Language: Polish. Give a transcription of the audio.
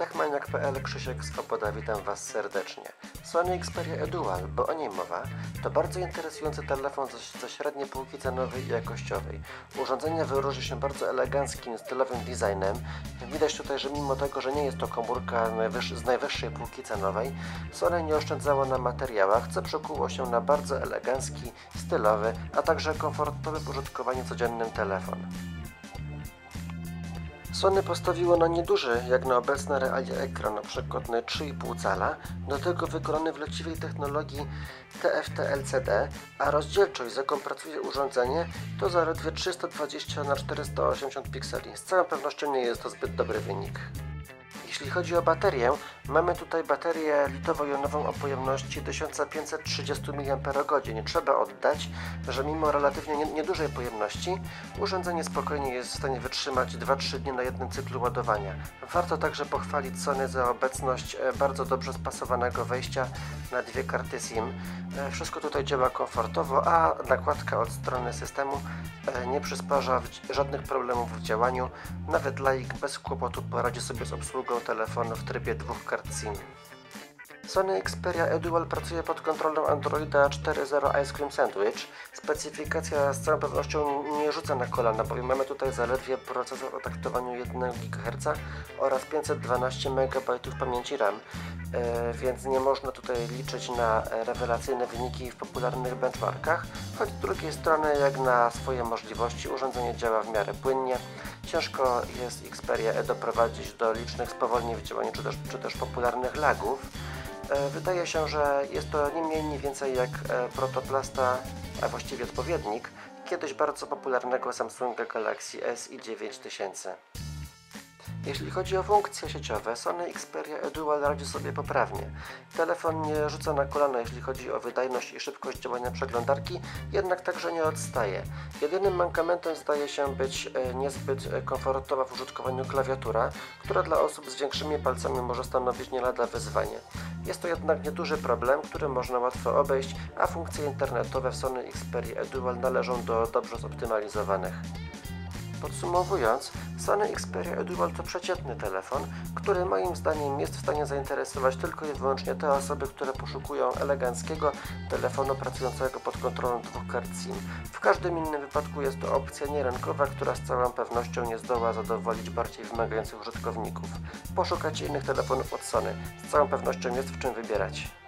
techmaniak.pl Krzysiek Swoboda, witam Was serdecznie. Sony Xperia E-Dual, bo o niej mowa, to bardzo interesujący telefon ze, ze średniej półki cenowej i jakościowej. Urządzenie wyróżni się bardzo eleganckim, stylowym designem. Widać tutaj, że mimo tego, że nie jest to komórka z najwyższej półki cenowej, Sony nie oszczędzało na materiałach, co przekuło się na bardzo elegancki, stylowy, a także komfortowy w użytkowaniu codziennym telefon. Sony postawiło na nieduży, jak na obecne realia ekran, przykład na 3,5 cala, do tego wykonany w leciwej technologii TFT LCD, a rozdzielczość, z jaką pracuje urządzenie, to zaledwie 320 na 480 pikseli. Z całą pewnością nie jest to zbyt dobry wynik. Jeśli chodzi o baterię, mamy tutaj baterię litowo-jonową o pojemności 1530 mAh. Trzeba oddać, że mimo relatywnie nie- niedużej pojemności, urządzenie spokojnie jest w stanie wytrzymać 2-3 dni na jednym cyklu ładowania. Warto także pochwalić Sony za obecność e, bardzo dobrze spasowanego wejścia na dwie karty SIM. E, Wszystko tutaj działa komfortowo, a nakładka od strony systemu e, nie przysparza żadnych problemów w działaniu. Nawet laik bez kłopotu poradzi sobie z obsługą telefonu w trybie dwóch kart SIM. Sony Xperia E-Dual pracuje pod kontrolą Androida 4.0 Ice Cream Sandwich. Specyfikacja z całą pewnością nie rzuca na kolana, bowiem mamy tutaj zaledwie procesor o taktowaniu 1 GHz oraz 512 MB pamięci RAM, więc nie można tutaj liczyć na e, rewelacyjne wyniki w popularnych benchmarkach, choć z drugiej strony jak na swoje możliwości urządzenie działa w miarę płynnie. Ciężko jest Xperia E doprowadzić do licznych spowolnień w działaniu czy też, czy też popularnych lagów. E, Wydaje się, że jest to nie mniej, nie więcej jak e, protoplasta, a właściwie odpowiednik kiedyś bardzo popularnego Samsunga Galaxy S i 9000. Jeśli chodzi o funkcje sieciowe, Sony Xperia E-Dual radzi sobie poprawnie. Telefon nie rzuca na kolana, jeśli chodzi o wydajność i szybkość działania przeglądarki, jednak także nie odstaje. Jedynym mankamentem zdaje się być e, niezbyt komfortowa w użytkowaniu klawiatura, która dla osób z większymi palcami może stanowić nie lada wyzwanie. Jest to jednak nieduży problem, który można łatwo obejść, a funkcje internetowe w Sony Xperia E-Dual należą do dobrze zoptymalizowanych. Podsumowując, Sony Xperia E-Dual to przeciętny telefon, który moim zdaniem jest w stanie zainteresować tylko i wyłącznie te osoby, które poszukują eleganckiego telefonu pracującego pod kontrolą dwóch kart SIM. W każdym innym wypadku jest to opcja nierynkowa, która z całą pewnością nie zdoła zadowolić bardziej wymagających użytkowników. Poszukajcie innych telefonów od Sony, z całą pewnością jest w czym wybierać.